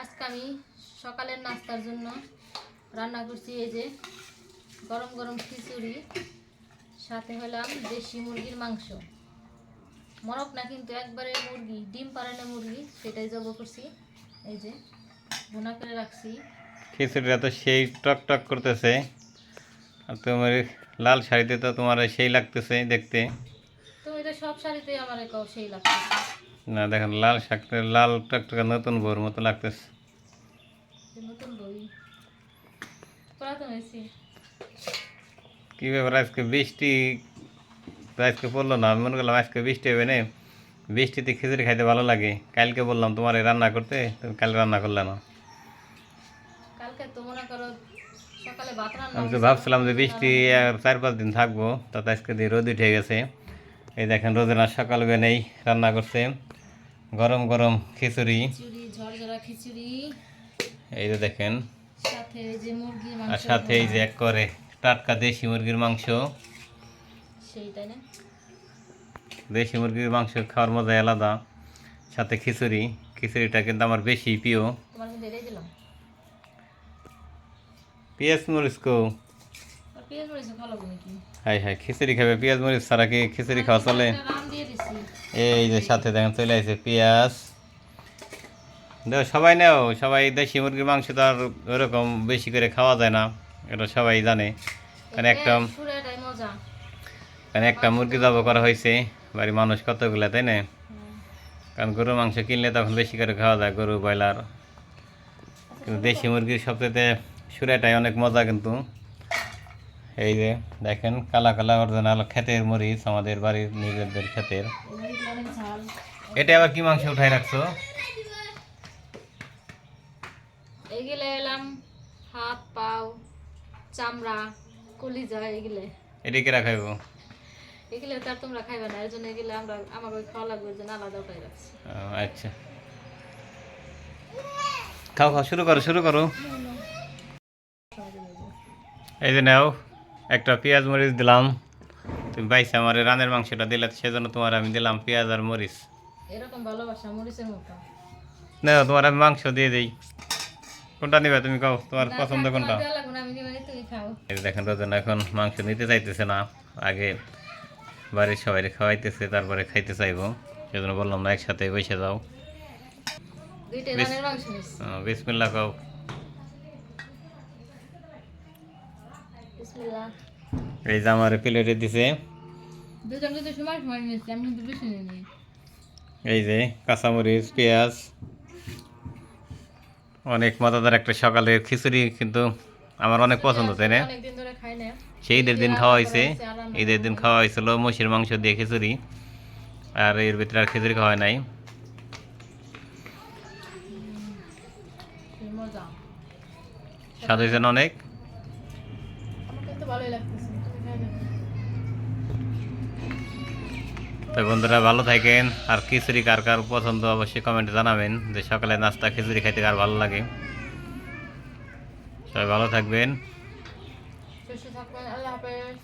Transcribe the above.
আজকে আমি সকালের নাস্তার জন্য রান্না করছি এই যে গরম গরম খিচুড়ি, সাথে হলাম দেশি মুরগির মাংস। মরক না কিন্তু একবারে মুরগি, ডিম পাড়ানো মুরগি, সেটাই জব করছি। এই যে ভুনা করে রাখছি। খিচুড়িটা তো সেই টক টক করতেছে। আর তোমার লাল শাড়িতে তো তোমার সেই লাগতেছে দেখতে। সব শাড়িতে আমার একাও সেই লাগছে না দেখেন লাল শাকটা লাল টকটকা নতুন বউর মতো লাগতেছে। নতুন বই পুরাতন হয়েছি। কী ব্যাপার আজকে বৃষ্টি আজকে পড়ল না? আমি মনে করলাম আজকে বৃষ্টি হবে না। বৃষ্টিতে খিচুড়ি খাইতে ভালো লাগে। কালকে বললাম তোমার রান্না করতে তুমি কাল রান্না করলে না। কালকে তো মনে করো সকালে ভাত রান্না আমি তো ভাবছিলাম যে বৃষ্টি আর চার পাঁচ দিন থাকব তাতে আজকে দিয়ে রোদ উঠে গেছে। এই দেখেন রোদের আর সকাল নেই রান্না করছে। গরম গরম খিচুড়ি। খিচুড়ি এই যে দেখেন আর সাথে এই যে এক করে টাটকা দেশি মুরগির মাংস। দেশি মুরগির মাংস খাওয়ার মজাই আলাদা। সাথে খিচুড়ি খিচুড়িটা কিন্তু আমার বেশি প্রিয়। তোমার কিন্তু হাই হাই খিচুড়ি খাবে পেঁয়াজ মরিচ ছাড়া কি খিচুড়ি খাওয়া চলে? এই যে সাথে দেখেন চলে আসছে পেঁয়াজ। দেখো সবাই নেও সবাই দেশি মুরগির মাংস তো আর ওরকম বেশি করে খাওয়া যায় না এটা সবাই জানে। কারণ একটা কারণ একটা মুরগি জব করা হয়েছে বাড়ির মানুষ কতগুলো তাই না? কারণ গরুর মাংস কিনলে তখন বেশি করে খাওয়া যায় গরু ব্রয়লার। কিন্তু দেশি মুরগির সবচেয়ে সুরাটাই অনেক মজা কিন্তু। এই যে দেখেন কালা কালা অরিজিনাল ক্ষেতের মরিচ আমাদের বাড়ির নিজেদের ক্ষেতের। এটা আবার কি মাংস উঠাই রাখছো? এগুলো এলাম হাত পাও চামড়া কলিজা এগুলো। এটা কে রাখাইব এগুলো তো আর তোমরা খাইবে না এর জন্য এগুলো আমরা আমার ওই খাওয়া লাগবে জন্য আলাদা উঠাই রাখছি। আচ্ছা। খাও খাও শুরু করো শুরু করো। এই যে নাও। একটা পেঁয়াজ মরিচ দিলাম। তুমি পাইছে আমার রানের মাংসটা দিলে সেজন্য তোমার আমি দিলাম পেঁয়াজ আর মরিচ। এরকম ভালোবাসা মরিচের মতো। না তোমার আমি মাংস দিয়ে দিই। কোনটা নিবে তুমি কাও তোমার পছন্দ কোনটা? দেখেন রোজন এখন মাংস নিতে চাইতেছে না। আগে বাড়ির সবাই খাওয়াইতেছে তারপরে খাইতে চাইব। সেজন্য বললাম না একসাথে বসে যাও। বিসমিল্লা কাও। এই যে আমার প্লেটে দিছে। এই যে কাঁচামরিচ পেঁয়াজ। অনেক মজাদার একটা সকালের খিচুড়ি কিন্তু আমার অনেক পছন্দ তাই না? অনেকদিন ধরে খাই না। সেই ঈদের দিন খাওয়া হয়েছে। ঈদের দিন খাওয়া হয়েছিল মসির মাংস দিয়ে খিচুড়ি আর এর ভিতরে আর খিচুড়ি খাওয়া নাই। স্বাদ হয়েছে অনেক। ভালোই লাগতেছে। তো বন্ধুরা ভালো থাকেন। আর খিচুড়ি কার কার পছন্দ অবশ্যই কমেন্টে জানাবেন যে সকালে নাস্তা খিচুড়ি খাইতে কার ভালো লাগে। সবাই ভালো থাকবেন। সুস্থ থাকবেন আল্লাহ হাফেজ।